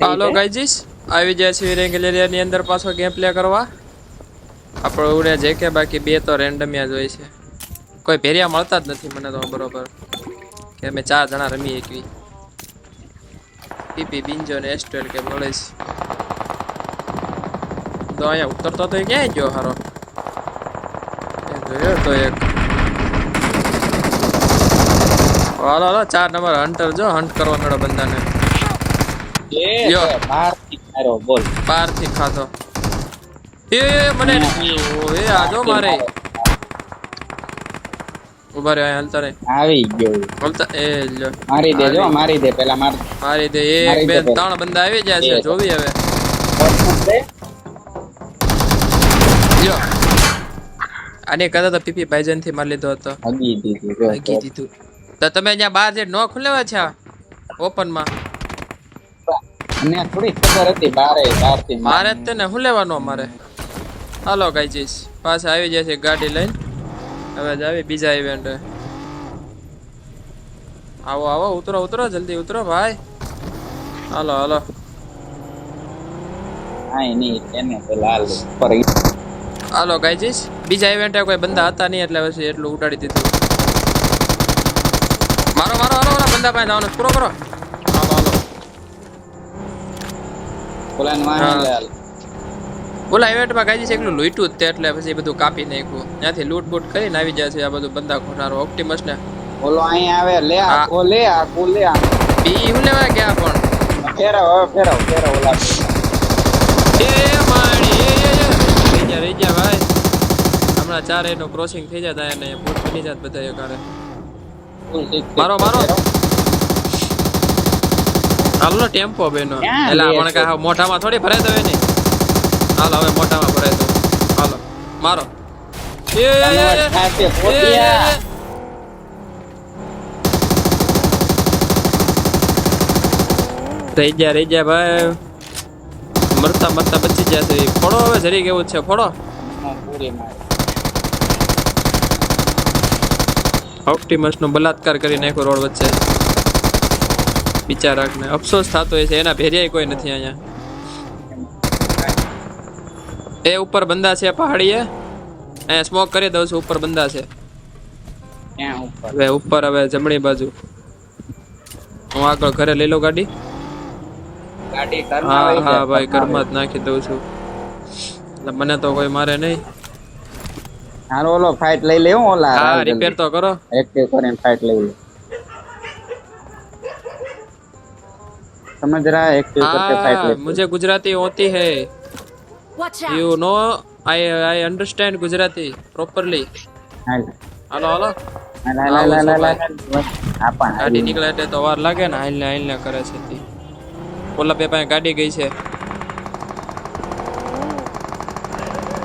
હાલો ગાઈજીસ આવી જાય છે રેંગલ એરિયાની અંદર પાછો ગેમ પ્લે કરવા. આપણે ઉડે જે કે બાકી બે તો રેન્ડમિયા જ હોય છે. કોઈ ભેરિયા મળતા જ નથી મને તો બરોબર. કે અમે ચાર જણા રમી એકવી. પીપી બિંજો ને એસ્ટેલ કે મળે છે તો અહીંયા ઉતરતો તો ક્યાંય ગયો હારો? જોયો તો એક. હાલો હાલો ચાર નંબર હન્ટર જો હન્ટ કરવા મેળો બંદાને. એ યો. બહારથી બોલ. બારથી એ મને એ આજો મારે. ઊભા રે અહીંયા રે આવી ગયો. હલતા એ લ્યો. મારી દે જો મારી દે પેલા માર. મારી દે એક બે ત્રણ બંદા આવી ગયા છે જોવી હવે. લ્યો. આને તો પીપી ભાઈજનથી મારી લીધો હતો. હગી દીધું જો. દીધું. તો તમે અહીંયા બહાર જે નો ખુલેવા છે ઓપનમાં મને થોડી ખબર હતી બારે બારથી મારે જ તેને હું લેવાનું અમારે? હાલો ગાઈજીસ પાછા આવી છે ગાડી લઈને. હવે જ આવી બીજા ઇવેન્ટ આવો આવો ઉતરો ઉતરો જલ્દી ઉતરો ભાઈ. હાલો હાલો. હાલો કઈ ગાઈજીસ બીજા ઇવેન્ટ કોઈ બંદા હતા નહીં એટલે પછી એટલું ઉડાડી દીધું. મારો મારો હાલો બંદા ભાઈ જવાનું પૂરો કરો. બોલાને વાહન ઓલા ઇવેન્ટમાં કાજી એકલું લૂંટ્યું જ તે એટલે પછી બધું કાપી નાખ્યું. ત્યાંથી લૂંટ બૂટ કરીને આવી જાય છે આ બધું બંદા ખોનારો ઓપ્ટિમસ ને. બોલો અહીંયા આવે લે આ કો લે આ કો લે બી હું લેવા ગયા પણ? ફેરાવ હવે ફેરાવ ફેરાવ ઓલા એ માણી એ એ રહી જા રહી જા ભાઈ. હમણાં ચાર એનો ક્રોસિંગ થઈ જાય અને બૂટ બની જાત બધા એ ઠીક. મારો, મારો. હાલો ને ટેમ્પો બેનો. એટલે આપણે? કાંઈ મોઢામાં થોડી ભરાય દો એની. હાલો હવે મોઢામાં ભરાય દો હાલો મારો. એ. રહી જા રહી જા ભાઈ. મરતા મરતા બચી ગયા છે. ફોડો હવે જરી કેવું છે ફોડો. ઓપ્ટિમસ નો બલાત્કાર કરી નાખ્યો રોડ વચ્ચે. બિચારાકને અફસોસ થતો હોય છે એના ભેરિયાય કોઈ નથી અહીંયા. એ ઉપર બંદા છે પહાડીએ. અહીંયા સ્મોક કરી દઉં છું ઉપર બંદા છે. ઉપર? હવે ઉપર હવે જમણી બાજુ. હું આગળ ઘરે લઈ લો ગાડી? હા હા ભાઈ ઘરમાં જ નાખી દઉં છું. એટલે મને તો કોઈ મારે નહીં. હારો ઓલો ફાઇટ લઈ લે ઓલા હા રિપેર તો કરો. એક્ટિવ કરીને ફાઇટ લઈ લે. समझ रहा है एक्टिव करके फाइट हाँ ले मुझे गुजराती होती है Watch out! You know I I understand Gujarati properly हाल હાલો હાલો हाल हाल हाल हाल हाल बस आपा ગાડી નીકળે એટલે તો વાર લાગે ને હાલ ને હાલ ને કરે છે તી ઓલા બે પાસે ગાડી ગઈ છે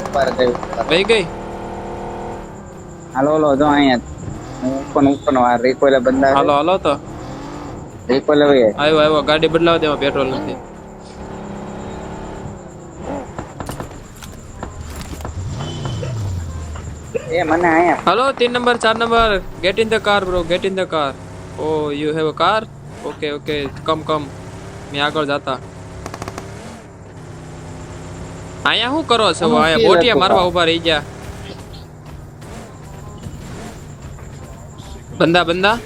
ઉપર ગયું વહી ગઈ હાલો ઓલો જો અહીંયા ઉપર ઉપર વાર રિકોઈલે બંદા હાલો હાલો તો રિપોલ હવે આવ્યો આવ્યો ગાડી બદલાવ દેવા પેટ્રોલ નથી એ મને આયા hello 3 number 4 number get in the car bro get in the car oh you have a car okay okay come come મે આગળ જાતા આયા શું કરો છો આયા બોટિયા મારવા ઉભા રહી ગયા બંદા બંદા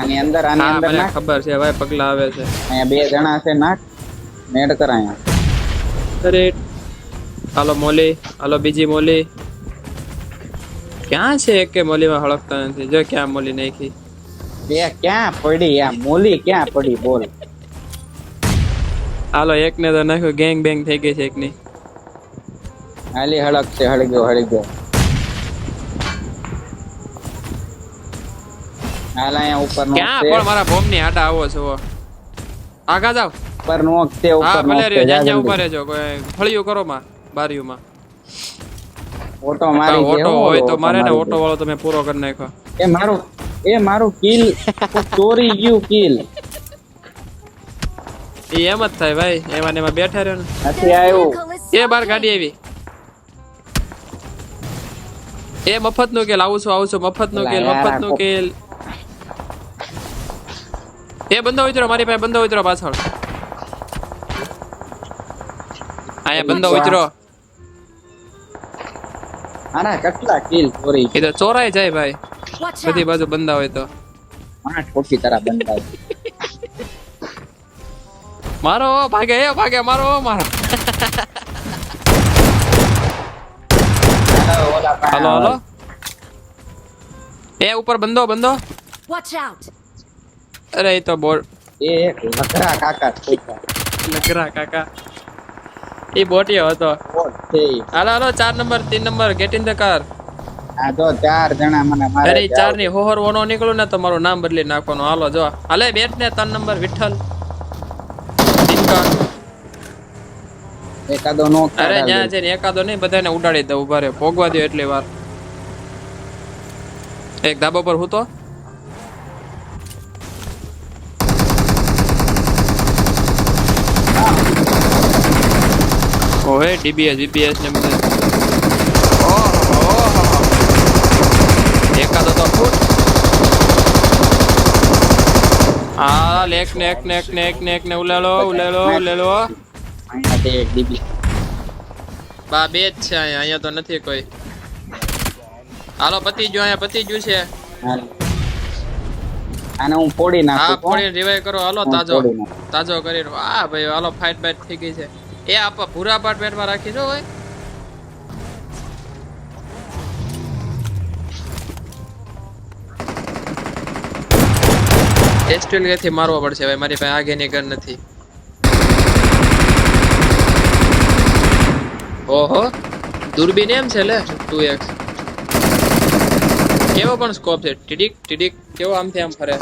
આની અંદર આની અંદર મને ખબર છે ભાઈ પગલા આવે છે. અહીંયા બે જણા છે નાખ. મેડ કર અહીંયા. અરે હાલો મોલી હાલો બીજી મોલી. ક્યાં છે એક કે મોલીમાં હળકતા નથી? જો ક્યાં મોલી નાખી. બે ક્યાં પડી? આ મોલી ક્યાં પડી? બોલ. હાલો એકને તો નાખ્યો ગેંગ બેંગ થઈ ગઈ છે એકની. હાલી હળક છે હળી ગયો હળી ગયો હાલ અહીંયા ઉપર ક્યાં? પણ મારા બોમ્બની આટા આવો છો. આગા જાવ ઉપર નો છે ઉપર નો ભલે રહ્યો જ્યાં જ્યાં ઉપર રહેજો. કોઈ ફળિયું કરો માં બારીઓમાં. ઓટો મારી ઓટો હોય તો મારે ને ઓટો વાળો તમે પૂરો કરી નાખો. એ મારું એ મારું કિલ ચોરી ગયું કિલ એ એમ જ થાય ભાઈ એમાં ને એમાં બેઠા રહ્યો ને. નથી આવ્યો. એ બાર ગાડી આવી. એ મફતનું કેલ આવું છું આવું છું મફતનું કેલ મફતનું કેલ એ બંધો ઉતરો મારી પાસે બંધો ઉતરો પાછળ. અહીંયા બંધો ઉતરો આના કેટલા કિલ ચોરી એ તો ચોરાય જાય ભાઈ. બધી બાજુ બંધા હોય તો. આના ખોટી તારા બંધા મારો ભાગે એ ભાગે મારો મારો. હલો હાલો એ ઉપર બંધો બંધો વોચ out! અરે એ તો બોટ એ નકરા કાકા નકરા કાકા. એ બોટિયો હતો. હાલો હાલો ચાર નંબર તીન number get in the car આ તો ચાર જણા મને મારે અરે ચારની હોહર ઓનો નીકળો ને તો મારું નામ બદલી નાખવાનું. હાલો જો. હાલે બેટ ને ત્રણ નંબર વિઠ્ઠલ. એકાદો નો અરે ત્યાં છે ને એકાદો નહીં બધાને ઉડાડી દઉં ઊભા રે ભોગવા દો એટલી વાર. એક ધાબા પર હું તો? ઓહે ડીબીએસ બીપીએસ ને બધું. એકાદો તો ફૂટ. હા લેક ને એક ને એક ને એક ને એક ને ઉલેલો ઉલેલો ઉલેલો બા બે જ છે અહીંયા અહીંયા તો નથી કોઈ. હાલો પતિ જો અહીંયા પતિ ગયું છે. આને હું ફોડી હા ફોડી રિવાઈવ કરો. હાલો હું તાજો. નાખું. તાજો કરી આ ભાઈ હાલો ફાઇટ બાઇટ થઈ ગઈ છે. એ આપ ભૂરા અપાર્ટમેન્ટમાં રાખી દો ભાઈ એસ્ટ્રેલ ગેથી મારવો પડશે ભાઈ, મારી પાસે આગેની ગન નથી. ઓહો, દૂરબીન એમ છે લે 2x કેવો પણ સ્કોપ છે, ટીડીક ટીડીક, કેવો આમથી આમ ફરે?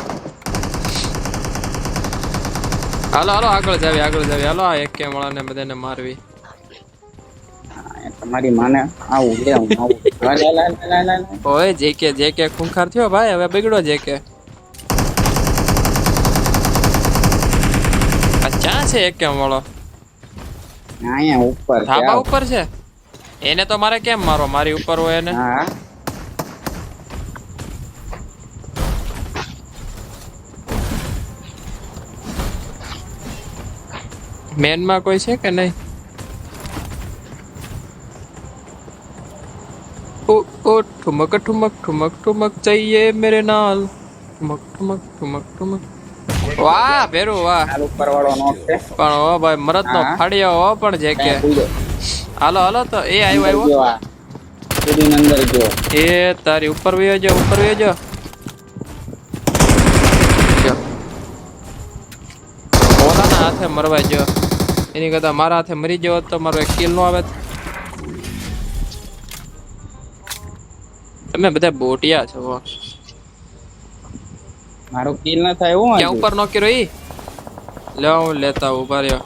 હાલો હાલો આગળ જાવી આગળ જાવી. હાલો આ એક કે મળાને બધાને મારવી. તમારી માને આવું લે હું આવું. ઓય જેકે જેકે ખૂંખાર થયો ભાઈ હવે બગડો જે કે આ ક્યાં છે એક કેમ વાળો અહીંયા ઉપર ધાબા ઉપર છે? એને તો મારે કેમ મારો મારી ઉપર હોય એને? હા. મેનમાં કોઈ છે કે નહીં? ઓ ઓ ઠુમક ઠુમક ઠુમક ઠુમક જઈએ મેરે નાલ. ઠુમક ઠુમક ઠુમક ઠુમક. વાહ ભેરુ વાહ. પણ ઓ ભાઈ મરદ નો ફાડ્યો હો પણ જે કે. હાલો હાલો તો એ આવ્યો આવ્યો એ તારી ઉપર વયો જો ઉપર વયો જો. જો. પોતાના હાથે મરવા જો એની કરતા મારા હાથે મરી ગયો તો મારો એક કિલ નો આવે તમે બધા બોટિયા છો. મારો કિલ ના થાય હું ક્યાં ઉપર નો કર્યો ઈ? લે હું લેતા ઊભા રહ્યો.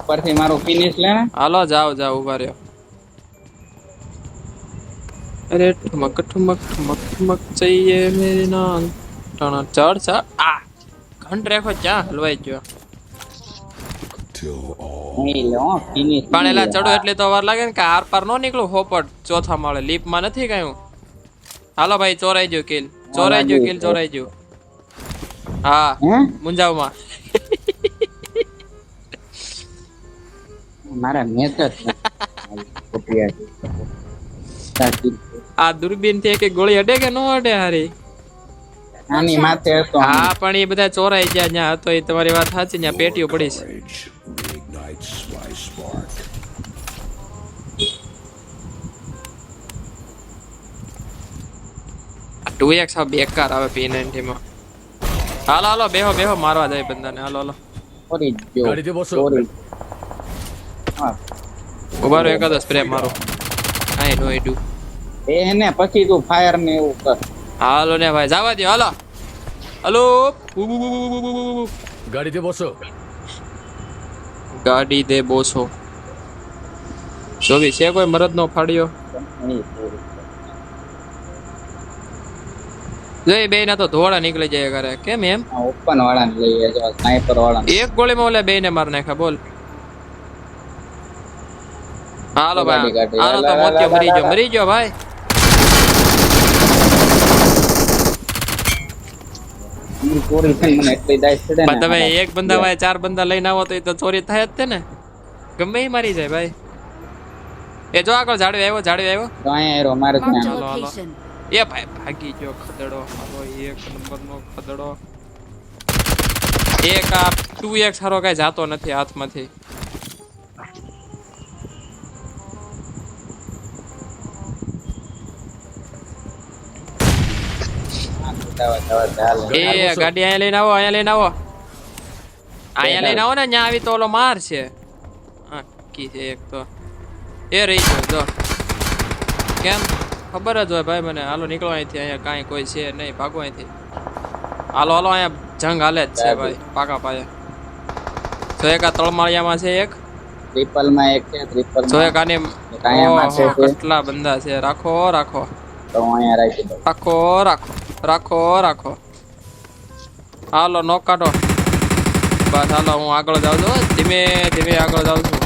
ઉપરથી મારો ફિનિશ લે ને. હાલો જાઓ જાઓ ઊભા રહ્યો. અરે ઠમક ઠમક ઠમક ઠમક જઈએ મેરી નાલ ટણ ચડ ચડ આ ઘંટ રેખો ક્યાં હલવાઈ ગયો? પણ એલા ચડો એટલે તો વાર લાગે ને કે આર પાર નો નીકળું. હોપટ ચોથા માળે લીપમાં નથી કયું હાલો ભાઈ ચોરાઈ ગયો કિલ ચોરાઈ ગયો કિલ ચોરાઈ ગયું. હા મુંજાવમાં મારા મેચ. આ દૂરબીનથી એક ગોળી અડે કે નો અડે હારી? આની માથે હતો. હા પણ એ બધા ચોરાઈ ગયા ત્યાં હતો એ તમારી વાત સાચી ત્યાં પેટીઓ પડી છે. ટુ એક્સ આ બેકાર આવે પી નાઇન્ટી માં. હાલો હાલો બેહો બેહો મારવા જાય બંદાને. હાલો હાલો. ગયો ગાડીથી બસો. ફરી. હા. ઊભા રહ્યો એકાદો સ્પ્રે મારો. આઈ નો ડુ એ ને પછી તું ફાયર ને એવું કર. હાલો ને ભાઈ જવા દો હાલો. હાલો. ગાડીથી બસો. ગાડી દે બોસો. જોવી છે કોઈ મરદ નો ફાડ્યો એ પૂરું. જો એ બે ના તો ધોળા નીકળી જાય ઘરે. કેમ એમ? ઓપન વાળા ને લઈ જાય સ્નાઈપર વાળા એક ગોળીમાં ઓલે બે ને માર નાખ્યા બોલ. હાલો ભાઈ. હાલો તો મોતિયો મરી ગયો મરી ગયો ભાઈ. ઈ ચોરી થઈ મને એટલી દાઈશ ચડે ને પણ તમે એક બંદા વાય ચાર બંદા લઈને આવો તો એ તો ચોરી થાય જ છે ને. ગમે એ મારી જાય ભાઈ. એ જો આગળ ઝાડવે આવ્યો ઝાડવે આવ્યો. તો અહીંયા એરો મારે ત્યાં. એ ભાઈ ભાગી ગયો ખદડો મારો એક નંબરનો ખદડો. એક આ ટુ એક્સ હારો કઈ જાતો નથી હાથમાંથી. એ ગાડી અહીંયા લઈને આવો અહીંયા લઈને આવો. અહીંયા લઈને આવો ને ત્યાં આવી તો ઓલો માર છે. આખી છે એક તો. એ રહી ગયો જો. કેમ? ખબર જ હોય ભાઈ મને. હાલો નીકળો અહીંથી. અહીંયા કાંઈ કોઈ છે નહીં. ભાગો અહીંથી. હાલો હાલો અહીંયા જંગ હાલે જ છે ભાઈ. પાકા પાયે. જો એક આ તળમાળિયામાં છે એક. ટ્રિપલમાં એક છે ટ્રિપલ જો એક આની ઓહો, છે. કેટલા બંદા છે. રાખો રાખો. તો અહીંયા રાખી દો રાખો રાખો. રાખો રાખો. હાલો નો કાઢો. બસ હાલો હું આગળ જાઉં છું. ધીમે ધીમે આગળ જાઉં છું.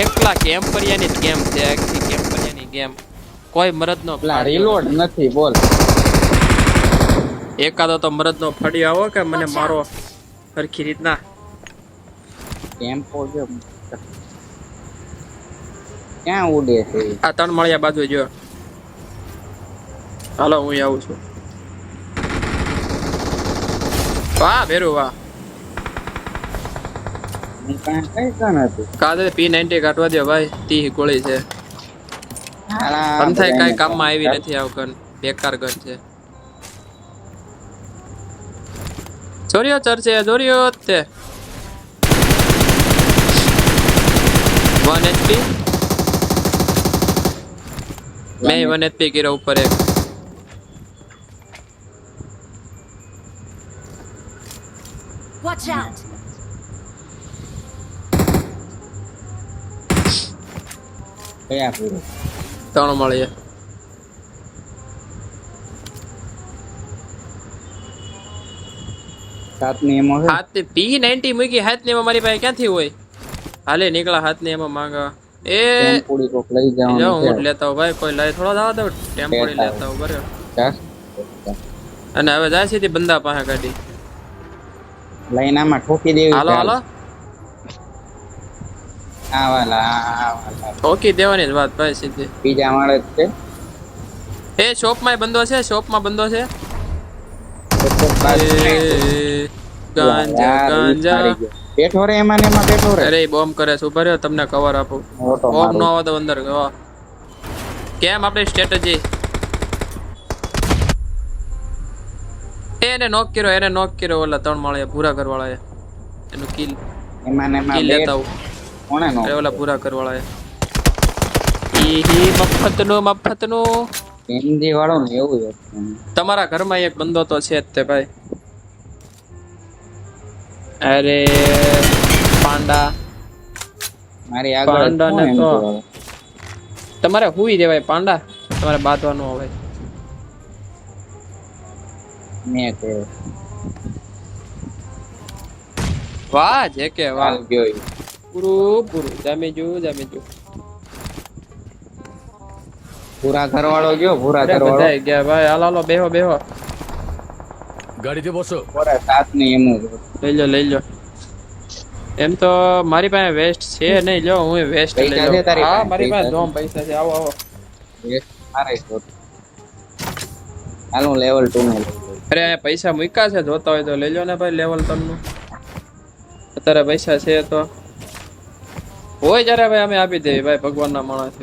એકલા કેમ્પરિયાની જ ગેમ છે? આખી કેમ્પરિયાની ગેમ કોઈ મરદનો રીલોડ નથી બોલ. એકાદો તો મરદનો ફળિયો આવો કે મને મારો સરખી રીતના? જો ક્યાં ઉડે છે? આ ત્રણ મળ્યા બાજુ જો. હાલો હું આવું છું. વાહ ભેરું વાહ. હું કાંઈ કઈ કણ હતું? કાદે પી નાઇન્ટી કાઢવા દો ભાઈ. તી ગોળી છે. બધાને કાંઈ કામમાં આવી નથી આવ ગન બેકાર ગન છે. ચોરીઓ ચર્ચે ચોરીઓ જ તે. વન એચપી મેં વન એચપી કર્યો ઉપર એક. Watch out! કયા પૂરું? ત્રણ મળીએ સાતની એમો હાથ પી નાઇન્ટી મૂકી હાથની મારી પાસે ક્યાંથી હોય? હાલે નીકળા હાથની એમાં માંગા. એ ટેમ્પોડી કોક લઈ જવાનું હું જ જવાનું લેતા ભાઈ કોઈ લઈ થોડો જવા દો ટેમ્પોડી લેતા હોઉં બરાબર. અને હવે જાય સીધી બંદા પાસે ગાડી. લઈને આમાં ઠોકી દેવી હાલો હાલો. આ વાલા આ આ વાલા ઠોકી દેવાની જ વાત ભાઈ સીધી. બીજા માળે જ છે. એ છે શોપમાં બંધો છે. તો કોક બાજુ એ, ગાંજા. બેઠો રે એમાં ને એમાં બેઠો રે. અરે બોમ્બ કરે છે. ઊભા રહ્યો તમને કવર આપું. બોમ્બ નો. આવે તો અંદર ગયો. કેમ આપણી સ્ટ્રેટેજી એને નોક કર્યો એને નોક કર્યો ઓલા ત્રણ માળે કરવાળા એ એનું કિલ એમાં ને એમાં લેતા આવું. કોણે નો ઓલા ભૂરા ઘરવાળાએ. ઈ નો મફત નો હિન્દી વાળો ને એવું તમારા ઘર તમારા ઘરમાં એક બંદો તો છે જ તે ભાઈ. અરે પાંડા. મારી આગળ પાંડા ને તો- તમારે હુઈ દેવાય પાંડા? તમારે બાંધવાનું હવે મે કે વાહ જે કે વાહ. ગયો પૂરું પૂરું જામી જો જામી જો. પૂરા ઘરવાળો ગયો પૂરા ઘરવાળો. ગયા ભાઈ હાલો હાલો બેહો બેહો. ગાડીથી બોસો. બોરા સાતની એમ લઈ લો લઈ લો એમ તો મારી પાસે વેસ્ટ છે નહીં લો હું વેસ્ટ લઈ લઉં. હા મારી પાસે પૈસા પૈસા છે. આવો આવો. એ મારે. હાલ હું લેવલ ટુ ને અરે અહીંયા પૈસા મૂક્યા છે જોતા હોય તો લઈ લો ને ભાઈ લેવલનું. અત્યારે પૈસા છે તો. હોય ત્યારે ભાઈ અમે આપી દેવી ભાઈ ભગવાનના માણસ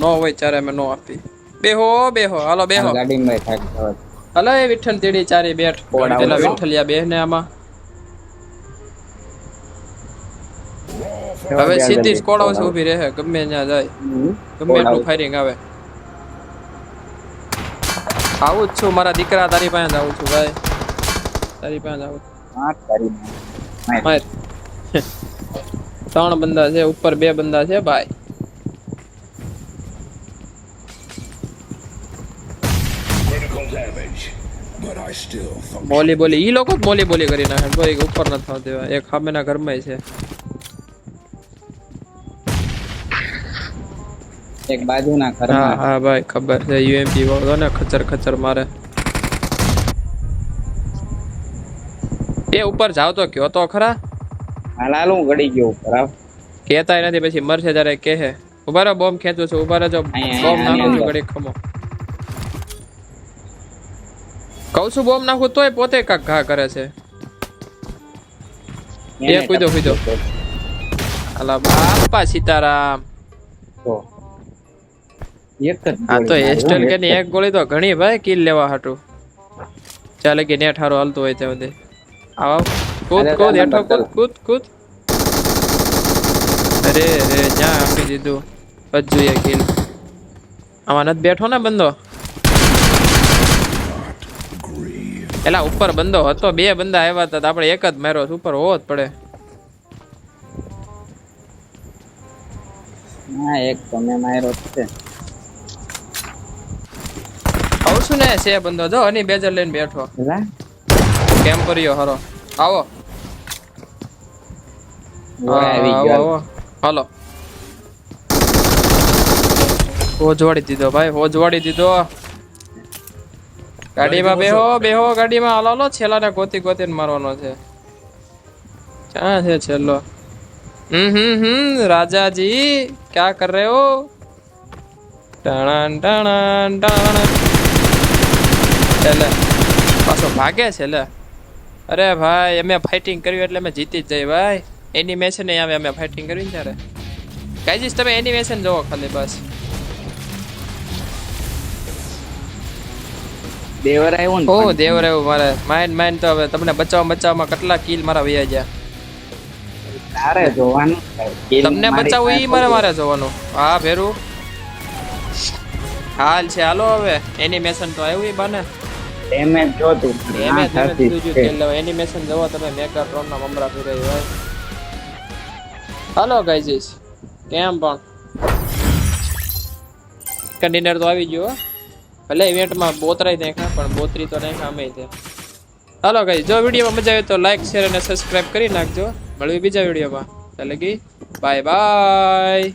નો હોય ત્યારે અમે નો આપી. બેહો બેહો. હાલો બેહો. હાલ જ જવા દે. હાલો એ વિઠ્ઠલ તેડી ચારે બેઠ પેલા વિઠ્ઠલિયા બે ને આમાં. હવે સીધી સ્કોડ હાઉસ ઊભી રહે ગમે ત્યાં જાય. ગમે એટલું ફાયરિંગ આવે. આવું જ છું મારા દીકરા તારી પાસે આવું છું ભાઈ. તારી પાસે આવું. માર. ત્રણ બંદા છે ઉપર બે બંદા છે ભાઈ. બોલી બોલી. ઈ લોકો બોલી બોલી કરી નાખે. કોઈ ઉપર ન થવા દેવા. એક સામેના ઘરમાં છે. એક બાજુના હા ઘરમાં. હા ભાઈ ખબર છે. યુએમપી વાળો ને ખચર ખચર મારે. એ ઉપર જાવ તો કયો તો ખરા? હાલ હું ગળી ગયો ઉપર. આવ. કેતા નથી પછી મરશે જ્યારે કહે. ઊભા રહો બોમ્બ ખેંચું છું. ઊભા રહો બોમ્બ નાખું છું અહીંયા. ખમો. કહું છું બોમ્બ નાખું તોય પોતે કાક ઘા કરે છે. એ કૂદો, કૂદો. અલા બાપા સીતારામ. એક જ આ તો હેસ્ટલ કે એક ગોળી તો ઘણી ભાઈ કિલ લેવા હાટું. ચાલે કે નેટ હારો હાલતો હોય ત્યાં સુધી. આવો. કૂદ કૂદ હેઠો કૂદ કૂદ કૂદ. અરે રે જ્યાં આપી દીધું. બસ એ કિલ આમાં નથી બેઠો ને બંદો? એલા ઉપર બંદો હતો બે બંદા આવ્યા હતા તો આપણે એક જ માર્યો ઉપર હોવો જ પડે. ના એક તમે માર્યો છે. આવું છું ને છે બંદો જો અને બેજર લઈને બેઠો. કેમ કર્યો હરો? આવો. હલો. હાલો હોજવાડી દીધો ભાઈ હોજવાડી દીધો. ગાડીમાં બેહો બેહો. ગાડીમાં. હાલો હાલો છેલ્લાને ગોતી ગોતીને મારવાનો છે. ક્યાં છે છેલ્લો? હમ હમ હમ રાજાજી ક્યાં કર રહે હો? ટણન ટણન ટણન. છેલ્લે પાછો ભાગે છે લે. અરે ભાઈ અમે ફાઇટિંગ કર્યું એટલે અમે જીતી જ જઈએ ભાઈ. એનિમેશન આવે અમે ફાઇટિંગ કરી ને ત્યારે. કાંઈ તમે એનિમેશન જોવો ખાલી બસ. દેવર આવ્યો ને ઓ પણ. દેવ મારે. માઇન્ડ માઇન્ડ તો હવે તમને બચાવ બચાવમાં કેટલા કિલ મારા વયા ગયા? તારે જોવાનું તમને બચાવવું ઈ મારે મારે જોવાનું. હા ભેરુ. હાલ છે હાલો હવે. એનિમેશન તો આવ્યું ઈ બાને. Damage જો તું. ડેમેજ તમે બીજું છે. ખેલ લો એનિમેશન જોવો તમે. મેગા ટ્રોન ના મમરા ફરી હોય. હાલો ગાઈઝ કેમ પણ? કન્ટેનર તો આવી ગયો. ભલે ઇવેન્ટમાં બોતરાય નાખ્યા પણ બોતરી તો નાખ્યા અમે તે. હાલો ગાઈઝ જો વિડીયોમાં મજા આવે તો લાઈક શેર અને સબસ્ક્રાઇબ કરી નાખજો. મળવી બીજા વિડીયોમાં. ચાલે કે બાય બાય